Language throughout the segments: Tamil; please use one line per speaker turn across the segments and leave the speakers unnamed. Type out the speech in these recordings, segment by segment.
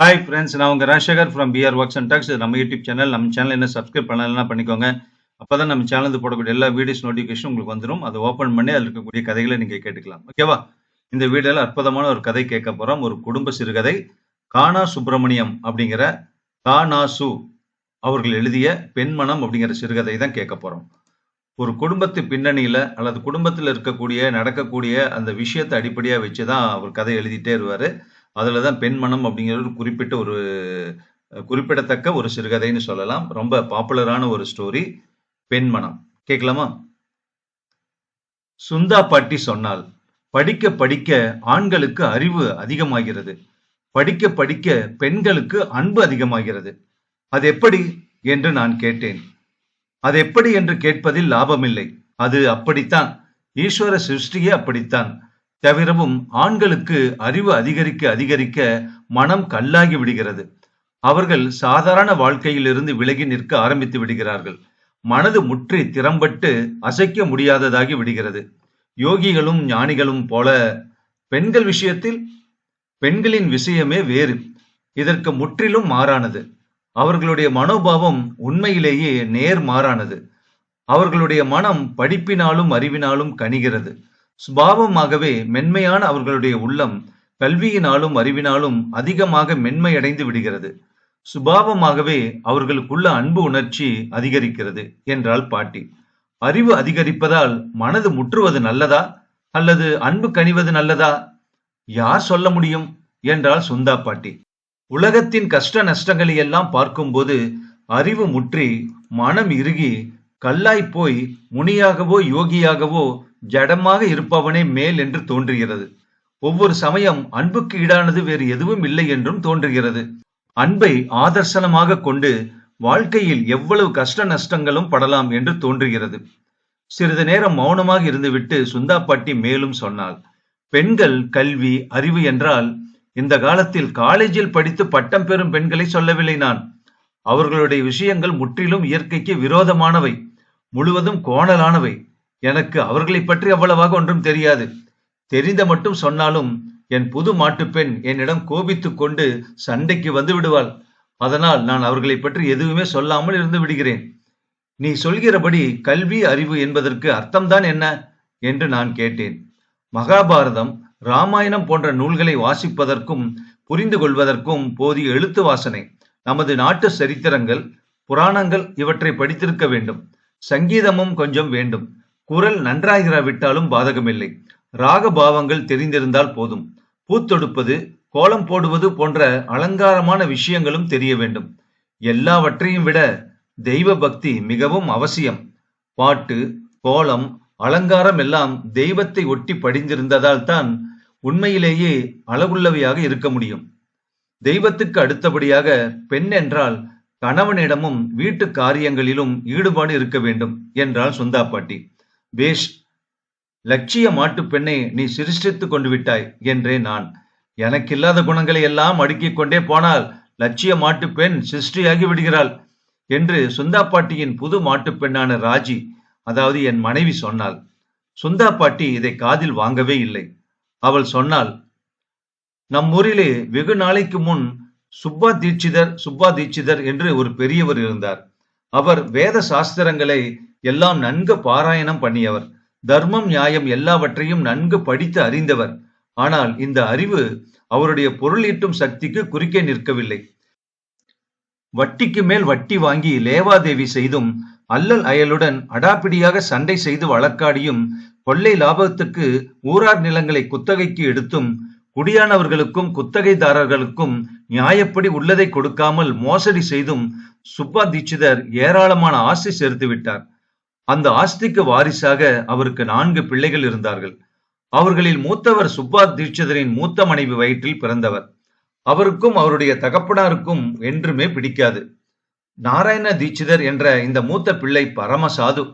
ஹாய் ஃப்ரெண்ட்ஸ் நான் உங்கள் Rajasekhar from PR works and tax நம்ம யூடியூப் சேனல் நம்ம சேனல் என்ன சப்ஸ்கிரைப் பண்ணலாம் பண்ணிக்கோங்க. அப்போ தான் நம்ம சேனலுக்கு போடக்கூடிய எல்லா வீடியோஸ் நோட்டிஃபிகேஷன் உங்களுக்கு வந்துடும் அதை ஓப்பன் பண்ணி அதில் இருக்கக்கூடிய கதைகளை நீங்கள் கேட்டுக்கலாம். ஓகேவா இந்த வீடியோவில் அற்புதமான ஒரு கதை கேட்க போகிறோம் ஒரு குடும்ப சிறுகதை. கானா சுப்பிரமணியம் அப்படிங்கிற கானாசு அவர்கள் எழுதிய பெண்மணம் அப்படிங்கிற சிறுகதை தான் கேட்க போகிறோம் ஒரு குடும்பத்து பின்னணியில் அல்லது குடும்பத்தில் இருக்கக்கூடிய நடக்கக்கூடிய அந்த விஷயத்தை அடிப்படையாக வச்சு தான் அவர் கதை எழுதிட்டே இருவார் அதில் தான் பெண்மனம் அப்படிங்கிற ஒரு குறிப்பிட்ட ஒரு குறிப்பிடத்தக்க ஒரு சிறுகதைன்னு சொல்லலாம். ரொம்ப பாப்புலரான ஒரு ஸ்டோரி பெண்மனம் கேட்கலாமா? சுந்தா பாட்டி சொன்னால் படிக்க படிக்க ஆண்களுக்கு அறிவு அதிகமாகிறது. படிக்க படிக்க பெண்களுக்கு அன்பு அதிகமாகிறது. அது எப்படி என்று நான் கேட்டேன். அது எப்படி என்று கேட்பதில் லாபமில்லை. அது அப்படித்தான். ஈஸ்வர சிருஷ்டியே அப்படித்தான். தவிரவும் ஆண்களுக்கு அறிவு அதிகரிக்க அதிகரிக்க மனம் கல்லாகி விடுகிறது. அவர்கள் சாதாரண வாழ்க்கையிலிருந்து விலகி நிற்க ஆரம்பித்து விடுகிறார்கள். மனது முற்றி திறம்பட்டு அசைக்க முடியாததாகி விடுகிறது. யோகிகளும் ஞானிகளும் போல பெண்கள் விஷயத்தில் பெண்களின் விஷயமே வேறு. இதற்கு முற்றிலும் மாறானது. அவர்களுடைய மனோபாவம் உண்மையிலேயே நேர் மாறானது. அவர்களுடைய மனம் படிப்பினாலும் அறிவினாலும் கணிகிறது சுபாவமாகவே மென்மையான அவர்களுடைய உள்ளம் கல்வியினாலும் அறிவினாலும் அதிகமாக மென்மையடைந்து விடுகிறது. சுபாவமாகவே அவர்களுக்குள்ள அன்பு உணர்ச்சி அதிகரிக்கிறது என்றாள் பாட்டி. அறிவு அதிகரிப்பதால் மனது முற்றுவது நல்லதா? அல்லது அன்பு கனிவது நல்லதா? யார் சொல்ல முடியும்? என்றாள் சுந்தா பாட்டி. உலகத்தின் கஷ்ட நஷ்டங்களை எல்லாம் பார்க்கும்போது அறிவு முற்றி மனம் இறுகி கல்லாய் போய் முனியாகவோ யோகியாகவோ ஜடமாக இருப்பவனே மேல் என்று தோன்றுகிறது. ஒவ்வொரு சமயம் அன்புக்கு ஈடானது வேறு எதுவும் இல்லை என்றும் தோன்றுகிறது. அன்பை ஆதர்சனமாக கொண்டு வாழ்க்கையில் எவ்வளவு கஷ்ட நஷ்டங்களும் படலாம் என்று தோன்றுகிறது. சிறிது நேரம் மௌனமாக இருந்துவிட்டு சுந்தா பாட்டி மேலும் சொன்னாள் பெண்கள் கல்வி அறிவு என்றால் இந்த காலத்தில் காலேஜில் படித்து பட்டம் பெறும் பெண்களை சொல்லவில்லை நான். அவர்களுடைய விஷயங்கள் முற்றிலும் இயற்கைக்கு விரோதமானவை முழுவதும் கோணலானவை. எனக்கு அவர்களை பற்றி அவ்வளவாக ஒன்றும் தெரியாது. தெரிந்த மட்டும் சொன்னாலும் என் புது மாட்டுப்பெண் என்னிடம் கோபித்துக் கொண்டு சண்டைக்கு வந்து விடுவாள். அதனால் நான் அவர்களை பற்றி எதுவுமே சொல்லாமல் இருந்து விடுகிறேன். நீ சொல்கிறபடி கல்வி அறிவு என்பதற்கு அர்த்தம்தான் என்ன? என்று நான் கேட்டேன். மகாபாரதம் ராமாயணம் போன்ற நூல்களை வாசிப்பதற்கும் புரிந்து கொள்வதற்கும் போதிய எழுத்து வாசனை. நமது நாட்டு சரித்திரங்கள் புராணங்கள் இவற்றை படித்திருக்க வேண்டும். சங்கீதமும் கொஞ்சம் வேண்டும். குரல் நன்றாகிறாவிட்டாலும் பாதகமில்லை. ராக பாவங்கள் தெரிந்திருந்தால் போதும். பூத்தொடுப்பது கோலம் போடுவது போன்ற அலங்காரமான விஷயங்களும் தெரிய வேண்டும். எல்லாவற்றையும் விட தெய்வ பக்தி மிகவும் அவசியம். பாட்டு கோலம் அலங்காரம் எல்லாம் தெய்வத்தை ஒட்டி படிந்திருந்ததால் தான் உண்மையிலேயே அழகுள்ளவையாக இருக்க முடியும். தெய்வத்துக்கு அடுத்தபடியாக பெண் என்றால் கணவனிடமும் வீட்டு காரியங்களிலும் ஈடுபாடு இருக்க வேண்டும் என்றாள் சுந்தா பாட்டி. பேஷ் லட்சிய மாட்டுப் பெண்ணை நீ சிருஷ்டித்துக் கொண்டு விட்டாய் என்றேன் நான். எனக்கில்லாத குணங்களை எல்லாம் அடுக்கிக் கொண்டே போனால் லட்சிய மாட்டுப் பெண் சிருஷ்டியாகி விடுகிறாள் என்று சுந்தா பாட்டியின் புது மாட்டுப் பெண்ணான ராஜி அதாவது என் மனைவி சொன்னாள். சுந்தா பாட்டி இதை காதில் வாங்கவே இல்லை. அவள் சொன்னாள் நம் ஊரிலே வெகு நாளைக்கு முன் சுப்பா தீட்சிதர் சுப்பா தீட்சிதர் என்று ஒரு பெரியவர் இருந்தார். அவர் வேத சாஸ்திரங்களை எல்லாம் நன்கு பாராயணம் பண்ணியவர். தர்மம் நியாயம் எல்லாவற்றையும் நன்கு படித்து அறிந்தவர். ஆனால் இந்த அறிவு அவருடைய பொருளீட்டும் சக்திக்கு குறுக்கே நிற்கவில்லை. வட்டிக்கு மேல் வட்டி வாங்கி லேவாதேவி செய்தும் அல்லல் அயலுடன் அடாப்பிடியாக சண்டை செய்து வழக்காடியும் கொள்ளை லாபத்துக்கு ஊரார் நிலங்களை குத்தகைக்கு எடுத்தும் குடியானவர்களுக்கும் குத்தகைதாரர்களுக்கும் நியாயப்படி உள்ளதை கொடுக்காமல் மோசடி செய்தும் சுப்பா தீட்சிதர் ஏராளமான ஆசை சேர்த்து விட்டார். அந்த ஆஸ்திக்கு வாரிசாக அவருக்கு நான்கு பிள்ளைகள் இருந்தார்கள். அவர்களில் மூத்தவர் சுப்பா தீட்சிதரின் மூத்த மனைவி வயிற்றில் பிறந்தவர். அவருக்கும் அவருடைய தகப்பனாருக்கும் என்றுமே பிடிக்காது. நாராயண தீட்சிதர் என்ற இந்த மூத்த பிள்ளை பரமசாது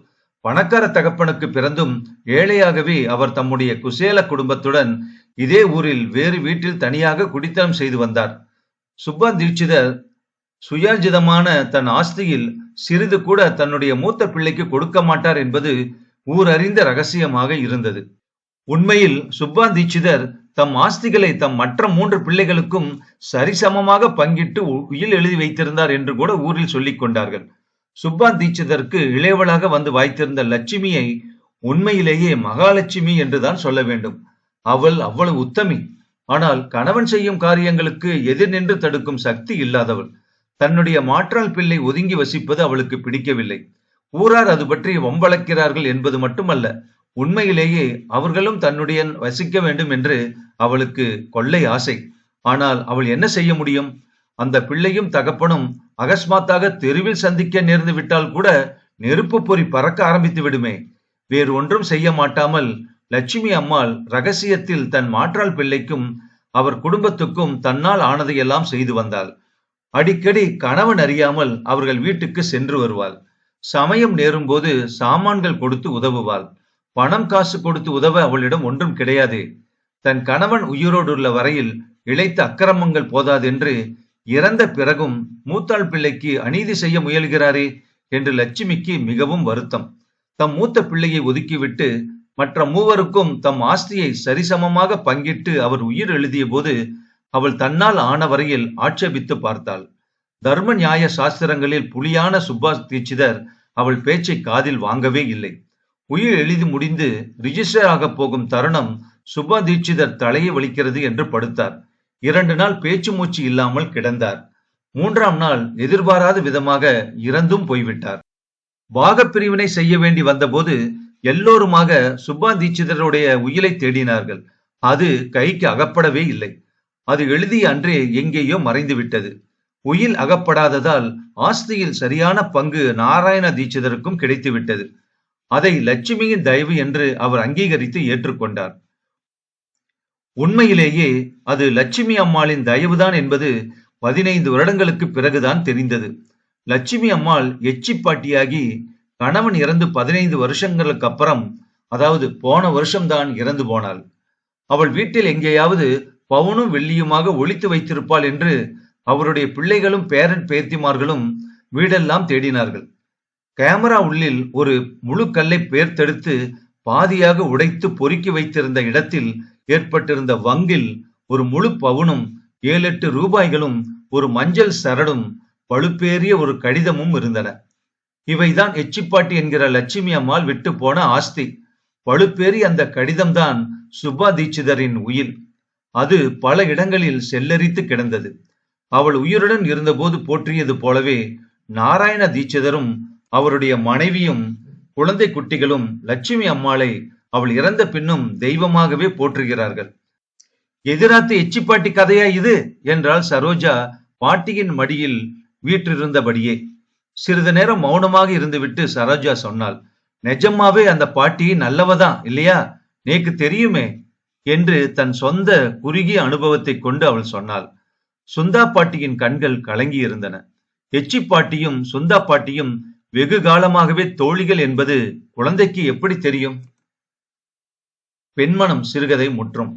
பணக்கார தகப்பனுக்கு பிறந்தும் ஏழையாகவே அவர் தம்முடைய குசேல குடும்பத்துடன் இதே ஊரில் வேறு வீட்டில் தனியாக குடித்தனம் செய்து வந்தார். சுப்பா தீட்சிதர் சுயார்ஜிதமான தன் ஆஸ்தியில் சிறிது கூட தன்னுடைய மூத்த பிள்ளைக்கு கொடுக்க மாட்டார் என்பது ஊரறிந்த ரகசியமாக இருந்தது. உண்மையில் சுப்பா தீட்சிதர் தம் ஆஸ்திகளை தம் மற்ற மூன்று பிள்ளைகளுக்கும் சரிசமமாக பங்கிட்டு உயில் எழுதி வைத்திருந்தார் என்று கூட ஊரில் சொல்லிக் கொண்டார்கள். சுப்பா தீட்சிதருக்கு இளையவளாக வந்து வாய்த்திருந்த லட்சுமியை உண்மையிலேயே மகாலட்சுமி என்றுதான் சொல்ல வேண்டும். அவள் அவ்வளவு உத்தமி. ஆனால் கணவன் செய்யும் காரியங்களுக்கு எதிர் நின்று தடுக்கும் சக்தி இல்லாதவள். தன்னுடைய மாற்றால் பிள்ளை ஒதுங்கி வசிப்பது அவளுக்கு பிடிக்கவில்லை. ஊரார் அது பற்றி வம்பளக்கிறார்கள் என்பது மட்டுமல்ல உண்மையிலேயே அவர்களும் தன்னுடைய வசிக்க வேண்டும் என்று அவளுக்கு கொள்ளை ஆசை. ஆனால் அவள் என்ன செய்ய முடியும்? அந்த பிள்ளையும் தகப்பனும் அகஸ்மாத்தாக தெருவில் சந்திக்க நேர்ந்து விட்டால் கூட நெருப்பு பொறி பறக்க ஆரம்பித்து விடுமே. வேறு ஒன்றும் செய்ய மாட்டாமல் லட்சுமி அம்மாள் ரகசியத்தில் தன் மாற்றால் பிள்ளைக்கும் அவர் குடும்பத்துக்கும் தன்னால் ஆனதையெல்லாம் செய்து வந்தாள். அடிக்கடி கணவன் அறியாமல் அவர்கள் வீட்டுக்கு சென்று வருவாள். சமயம் நேரும்போது சாமான்கள் கொடுத்து உதவுவாள். பணம் காசு கொடுத்து உதவ அவளிடம் ஒன்றும் கிடையாது. தன் கணவன் உயிரோடுள்ள வரையில் இழைத்த அக்கிரமங்கள் போதாதென்று இறந்த பிறகும் மூத்தாள் பிள்ளைக்கு அநீதி செய்ய முயல்கிறாரே என்று லட்சுமிக்கு மிகவும் வருத்தம். தம் மூத்த பிள்ளையை ஒதுக்கிவிட்டு மற்ற மூவருக்கும் தம் ஆஸ்தியை சரிசமமாக பங்கிட்டு அவர் உயிர் எழுதிய போது அவள் தன்னால் ஆன வரையில் ஆட்சேபித்து பார்த்தாள். தர்ம நியாய சாஸ்திரங்களில் புலியான சுபாஷ் தீட்சிதர் அவள் பேச்சை காதில் வாங்கவே இல்லை. உயிர் எழுதி முடிந்து ரிஜிஸ்டர் ஆக போகும் தருணம் சுபா தீட்சிதர் தலையை வலிக்கிறது என்று படுத்தார். இரண்டு நாள் பேச்சு மூச்சு இல்லாமல் கிடந்தார். மூன்றாம் நாள் எதிர்பாராத விதமாக இறந்தும் போய்விட்டார். பாகப்பிரிவினை செய்ய வேண்டி வந்தபோது எல்லோருமாக சுப்பா தீட்சிதருடைய உயிலை தேடினார்கள். அது கைக்கு அகப்படவே இல்லை. அது எழுதிய அன்றே எங்கேயோ மறைந்து விட்டது உயில் அகப்படாததால் ஆஸ்தியில் சரியான பங்கு நாராயண தீட்சிதருக்கும் கிடைத்து விட்டது அதை லட்சுமியின் தயவு என்று அவர் அங்கீகரித்து ஏற்றுக்கொண்டார். உண்மையிலேயே அது லட்சுமி அம்மாளின் தயவுதான் என்பது பதினைந்து வருடங்களுக்கு பிறகுதான் தெரிந்தது. லட்சுமி அம்மாள் எச்சிப்பாட்டியாகி கணவன் இறந்து பதினைந்து வருஷங்களுக்கு அப்புறம் அதாவது போன வருஷம்தான் இறந்து போனாள். அவள் வீட்டில் எங்கேயாவது பவுனும் வெள்ளியுமாக ஒழித்து வைத்திருப்பாள் என்று அவருடைய பிள்ளைகளும் பேரன் பேத்திமார்களும் வீடெல்லாம் தேடினார்கள். கேமரா உள்ளில் ஒரு முழு கல்லை பேர்த்தெடுத்து பாதியாக உடைத்து பொறுக்கி வைத்திருந்த இடத்தில் ஏற்பட்டிருந்த வங்கில் ஒரு முழு பவுனும் ஏழு எட்டு ரூபாய்களும் ஒரு மஞ்சள் சரடும் பழுப்பேறிய ஒரு கடிதமும் இருந்தன. இவைதான் எச்சிப்பாட்டி என்கிற லட்சுமி அம்மாள் விட்டு போன ஆஸ்தி. பழுப்பேறி அந்த கடிதம்தான் சுபா தீட்சிதரின் உயிர் அது பல இடங்களில் செல்லரித்து கிடந்தது. அவள் உயிருடன் இருந்தபோது போற்றியது போலவே நாராயண தீட்சிதரும் அவருடைய மனைவியும் குழந்தை குட்டிகளும் லட்சுமி அம்மாளை அவள் இறந்த பின்னும் தெய்வமாகவே போற்றுகிறார்கள். எதிராத்து எச்சிப்பாட்டி கதையா இது? என்றால் சரோஜா பாட்டியின் மடியில் வீற்றிருந்தபடியே. சிறிது நேரம் மௌனமாக இருந்துவிட்டு சரோஜா சொன்னாள் நிஜமாவே அந்த பாட்டி நல்லவதான் இல்லையா? நேக்கு தெரியுமே என்று தன் சொந்த குறுகிய அனுபவத்தை கொண்டு அவள் சொன்னாள். சுந்தா பாட்டியின் கண்கள் கலங்கி இருந்தன எச்சி பாட்டியும் சுந்தா பாட்டியும் வெகு காலமாகவே தோழிகள் என்பது குழந்தைக்கு எப்படி தெரியும்? பெண்மனம் சிறுகதை முற்றும்.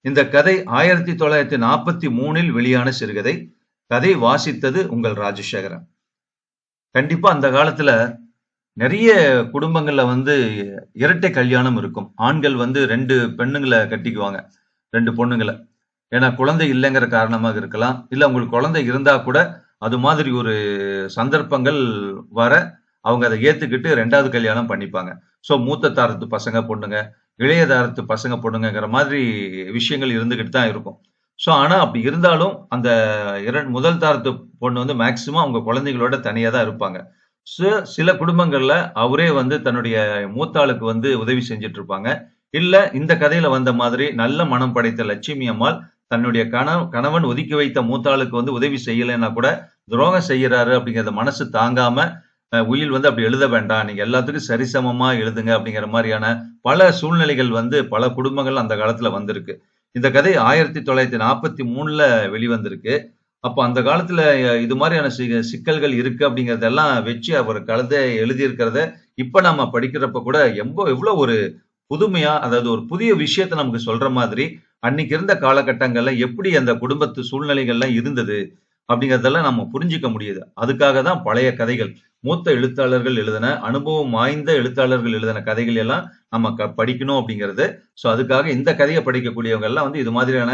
இந்த கதை ஆயிரத்தி தொள்ளாயிரத்தி நாற்பத்தி மூணில் வெளியான சிறுகதை. கதை வாசித்தது உங்கள் ராஜசேகரன். கண்டிப்பா அந்த காலத்துல நிறைய குடும்பங்கள்ல வந்து இரட்டை கல்யாணம் இருக்கும். ஆண்கள் வந்து ரெண்டு பெண்ணுங்களை கட்டிக்குவாங்க. ரெண்டு பொண்ணுங்களை. ஏன்னா குழந்தை இல்லைங்கிற காரணமாக இருக்கலாம். இல்ல உங்களுக்கு குழந்தை இருந்தா கூட அது மாதிரி ஒரு சந்தர்ப்பங்கள் வர அவங்க அதை ஏத்துக்கிட்டு ரெண்டாவது கல்யாணம் பண்ணிப்பாங்க. சோ மூத்த தாரத்து பசங்க பொண்ணுங்க இளைய தாரத்து பசங்க பொண்ணுங்கிற மாதிரி விஷயங்கள் இருந்துகிட்டு தான் இருக்கும். சோ ஆனா அப்படி இருந்தாலும் அந்த இரண்டு முதல் தாரத்து பொண்ணு வந்து மேக்சிமம் அவங்க குழந்தைகளோட தனியா தான் இருப்பாங்க. சு சில குடும்பங்கள்ல அவரே வந்து தன்னுடைய மூத்தாளுக்கு வந்து உதவி செஞ்சுட்டு இருப்பாங்க இல்ல இந்த கதையில வந்த மாதிரி நல்ல மனம் படைத்த லட்சுமி அம்மாள் தன்னுடைய கணவ கணவன் ஒதுக்கி வைத்த மூத்தாளுக்கு வந்து உதவி செய்யலைன்னா கூட துரோகம் செய்யறாரு அப்படிங்கிறத மனசு தாங்காம உயில் வந்து அப்படி எழுத வேண்டாம். நீங்க எல்லாத்துக்கும் சரிசமமா எழுதுங்க அப்படிங்கிற மாதிரியான பல சூழ்நிலைகள் வந்து பல குடும்பங்கள் அந்த காலத்துல வந்திருக்கு. இந்த கதை ஆயிரத்தி தொள்ளாயிரத்தி நாற்பத்தி மூணுல வெளிவந்திருக்கு. அப்போ அந்த காலத்துல இது மாதிரியான சிக்கல்கள் இருக்கு அப்படிங்கறதெல்லாம் வச்சு அவர் கலதை எழுதியிருக்கிறத இப்ப நாம படிக்கிறப்ப கூட எவ்வளோ எவ்வளவு ஒரு புதுமையா அதாவது ஒரு புதிய விஷயத்தை நமக்கு சொல்ற மாதிரி அன்னைக்கு இருந்த காலகட்டங்கள்ல எப்படி அந்த குடும்பத்து சூழ்நிலைகள்லாம் இருந்தது அப்படிங்கறதெல்லாம் நம்ம புரிஞ்சுக்க முடியுது. அதுக்காக தான் பழைய கதைகள் மூத்த எழுத்தாளர்கள் எழுதின அனுபவம் வாய்ந்த எழுத்தாளர்கள் எழுதின கதைகள் எல்லாம் நம்ம க- படிக்கணும் அப்படிங்கிறது. ஸோ அதுக்காக இந்த கதையை படிக்கக்கூடியவங்க எல்லாம் வந்து இது மாதிரியான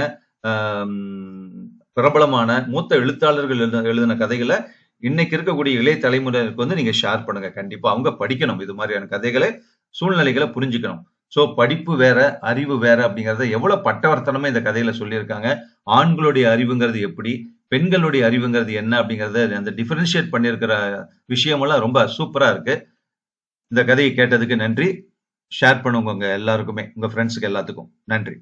பிரபலமான மூத்த எழுத்தாளர்கள் எழுத எழுதின கதைகளை இன்னைக்கு இருக்கக்கூடிய இளைய தலைமுறையினருக்கு வந்து நீங்க ஷேர் பண்ணுங்க. கண்டிப்பா அவங்க படிக்கணும். இது மாதிரியான கதைகளை சூழ்நிலைகளை புரிஞ்சுக்கணும். சோ படிப்பு வேற அறிவு வேற அப்படிங்கறத எவ்வளவு பட்டவர்த்தனமே இந்த கதையில சொல்லியிருக்காங்க. ஆண்களுடைய அறிவுங்கிறது எப்படி பெண்களுடைய அறிவுங்கிறது என்ன அப்படிங்கறத அந்த டிஃபரன்ஷியேட் பண்ணியிருக்கிற விஷயமெல்லாம் ரொம்ப சூப்பரா இருக்கு. இந்த கதையை கேட்டதுக்கு நன்றி. ஷேர் பண்ணுங்க உங்க எல்லாருக்குமே உங்க ஃப்ரெண்ட்ஸுக்கு எல்லாத்துக்கும். நன்றி.